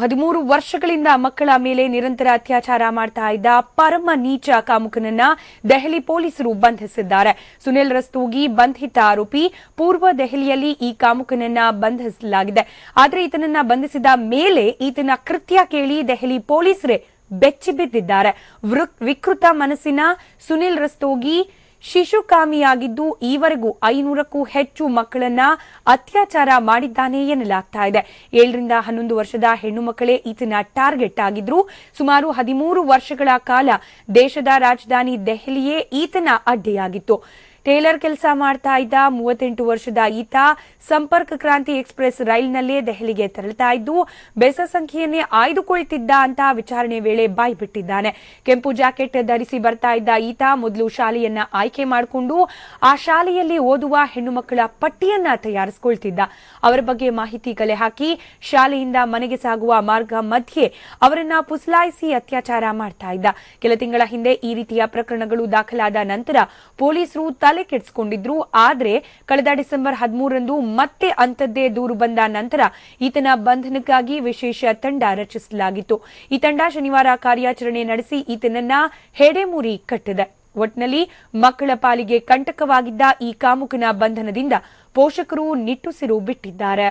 ಹದಿಮೂರು ವರ್ಷಗಳಿಂದ ಮಕ್ಕಳ ಮೇಲೆ ನಿರಂತರ ಅತ್ಯಾಚಾರ ಮಾಡ್ತಾ ಇದ್ದ ಪರಮ ನೀಚ ಕಾಮುಕನನ್ನ ದೆಹಲಿ ಪೊಲೀಸರು ಬಂಧಿಸಿದ್ದಾರೆ. ಸುನಿಲ್ ರಸ್ತೋಗಿ ಬಂಧಿತ ಆರೋಪಿ ಪೂರ್ವ ದೆಹಲಿಯಲ್ಲಿ ಈ ಕಾಮುಕನನ್ನ ಬಂಧಿಸಲಾಗಿದೆ. ಆದರೆ ಈತನನ್ನ ಬಂಧಿಸಿದ ಮೇಲೆ ಈತನ ಕೃತ್ಯ ಕೇಳಿ ದೆಹಲಿ ಪೊಲೀಸರೇ ಬೆಚ್ಚಿಬಿದ್ದಿದ್ದಾರೆ ವೃಕ್- ವಿಕೃತ ಮನಸ್ಸಿನ ಸುನಿಲ್ ರಸ್ತೋಗಿ ಶಿಶುಕಾಮಿಯಾಗಿದ್ದು ಈವರೆಗೂ ಐನೂರಕ್ಕೂ ಹೆಚ್ಚು ಮಕ್ಕಳನ್ನ ಅತ್ಯಾಚಾರ ಮಾಡಿದ್ದಾನೆ ಎನ್ನಲಾಗ್ತಾ ಇದೆ. ಏಳರಿಂದ ಹನ್ನೊಂದು ವರ್ಷದ ಹೆಣ್ಣು ಮಕ್ಕಳೇ ಈತನ ಟಾರ್ಗೆಟ್ ಆಗಿದ್ರು. ಸುಮಾರು ಹದಿಮೂರು ವರ್ಷಗಳ ಕಾಲ ದೇಶದ ರಾಜಧಾನಿ ದೆಹಲಿಯೇ ಈತನ ಅಡ್ಡೆಯಾಗಿತ್ತು. ಟೇಲರ್ ಕೆಲಸ ಮಾಡ್ತಾ ಇದ್ದ ಮೂವತ್ತೆಂಟು ವರ್ಷದ ಈತ ಸಂಪರ್ಕ ಕ್ರಾಂತಿ ಎಕ್ಸ್ಪ್ರೆಸ್ ರೈಲ್ನಲ್ಲೇ ದೆಹಲಿಗೆ ತೆರಳುತ್ತಾ ಇದ್ದು, ಬೆಸ ಸಂಖ್ಯೆಯನ್ನೇ ಆಯ್ದುಕೊಳ್ತಿದ್ದ ಅಂತ ವಿಚಾರಣೆ ವೇಳೆ ಬಾಯ್ಬಿಟ್ಟಿದ್ದಾನೆ ಕೆಂಪು ಜಾಕೆಟ್ ಧರಿಸಿ ಬರ್ತಾ ಇದ್ದ ಈತ ಮೊದಲು ಶಾಲೆಯನ್ನ ಆಯ್ಕೆ ಮಾಡಿಕೊಂಡು, ಆ ಶಾಲೆಯಲ್ಲಿ ಓದುವ ಹೆಣ್ಣು ಮಕ್ಕಳ ಪಟ್ಟಿಯನ್ನ ತಯಾರಿಸಿಕೊಳ್ತಿದ್ದ. ಅವರ ಬಗ್ಗೆ ಮಾಹಿತಿ ಕಲೆ ಹಾಕಿ, ಶಾಲೆಯಿಂದ ಮನೆಗೆ ಸಾಗುವ ಮಾರ್ಗ ಮಧ್ಯೆ ಅವರನ್ನ ಪುಸಲಾಯಿಸಿ ಅತ್ಯಾಚಾರ ಮಾಡ್ತಾ ಇದ್ದ. ಕೆಲ ತಿಂಗಳ ಹಿಂದೆ ಈ ರೀತಿಯ ಪ್ರಕರಣಗಳು ದಾಖಲಾದ ನಂತರ ಪೊಲೀಸರು ತಲೆ ಕೆಡಿಸಿಕೊಂಡಿದ್ರು. ಆದರೆ ಕಳೆದ ಡಿಸೆಂಬರ್ ಹದಿಮೂರರಂದು ಮತ್ತೆ ಅಂಥದ್ದೇ ದೂರು ಬಂದ ನಂತರ ಈತನ ಬಂಧನಕ್ಕಾಗಿ ವಿಶೇಷ ತಂಡ ರಚಿಸಲಾಗಿತ್ತು. ಈ ತಂಡ ಶನಿವಾರ ಕಾರ್ಯಾಚರಣೆ ನಡೆಸಿ ಈತನನ್ನ ಹೆಡೆಮುರಿ ಕಟ್ಟಿದೆ. ಒಟ್ನಲ್ಲಿ ಮಕ್ಕಳ ಪಾಲಿಗೆ ಕಂಟಕವಾಗಿದ್ದ ಈ ಕಾಮುಕನ ಬಂಧನದಿಂದ ಪೋಷಕರು ನಿಟ್ಟುಸಿರು ಬಿಟ್ಟಿದ್ದಾರೆ.